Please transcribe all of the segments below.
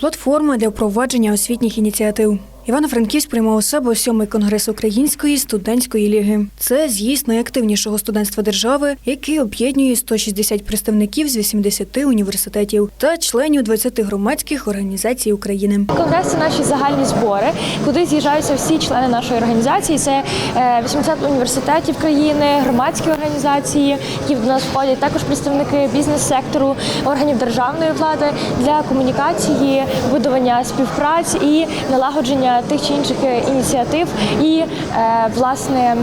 Платформа для впровадження освітніх ініціатив. Івано-Франківськ приймав у себе сьомий конгрес Української студентської ліги. Це з'їзд найактивнішого студентства держави, який об'єднує 160 представників з 80 університетів та членів 20 громадських організацій України. Конгрес це наші загальні збори, куди з'їжджаються всі члени нашої організації. Це е, 80 університетів країни, громадські організації, які до нас входять, також представники бізнес-сектору, органів державної влади для комунікації, будування співпраць і налагодження тих чи інших е, ініціатив і е, власне.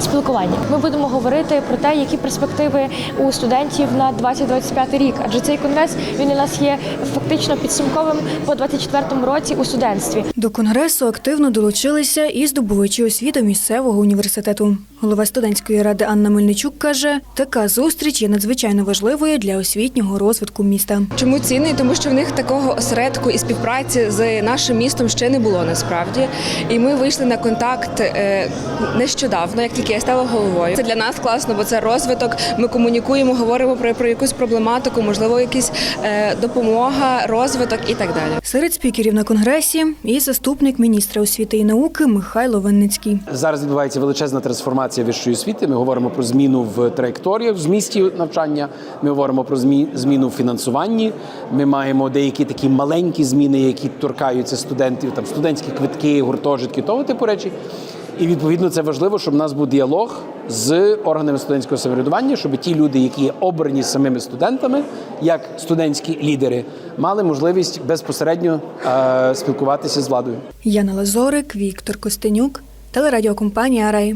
Спілкування ми будемо говорити про те, які перспективи у студентів на 2025 рік. Адже цей конгрес він у нас є фактично підсумковим по 24 році у студентстві. До конгресу активно долучилися і здобувачі освіти місцевого університету. Голова студентської ради Анна Мельничук каже, така зустріч є надзвичайно важливою для освітнього розвитку міста. Чому цінний? Тому що в них такого осередку і співпраці з нашим містом ще не було насправді. І ми вийшли на контакт е, нещодавно, як тільки я стала головою. Це для нас класно, бо це розвиток. Ми комунікуємо, говоримо про, про якусь проблематику, можливо, якась е, допомога, розвиток і так далі. Серед спікерів на конгресі і заступник міністра освіти і науки Михайло Винницький. Зараз відбувається величезна трансформація вищої освіти. Ми говоримо про зміну в траєкторіях в змісті навчання. Ми говоримо про змі- зміну в фінансуванні. Ми маємо деякі такі маленькі зміни, які торкаються студентів, там студентські квитки, гуртожитки, того типу речі. І відповідно це важливо, щоб у нас був діалог з органами студентського самоврядування, щоб ті люди, які є обрані самими студентами, як студентські лідери, мали можливість безпосередньо е, спілкуватися з владою. Яна Лазорик, Віктор Костенюк, телерадіокомпанія Рай.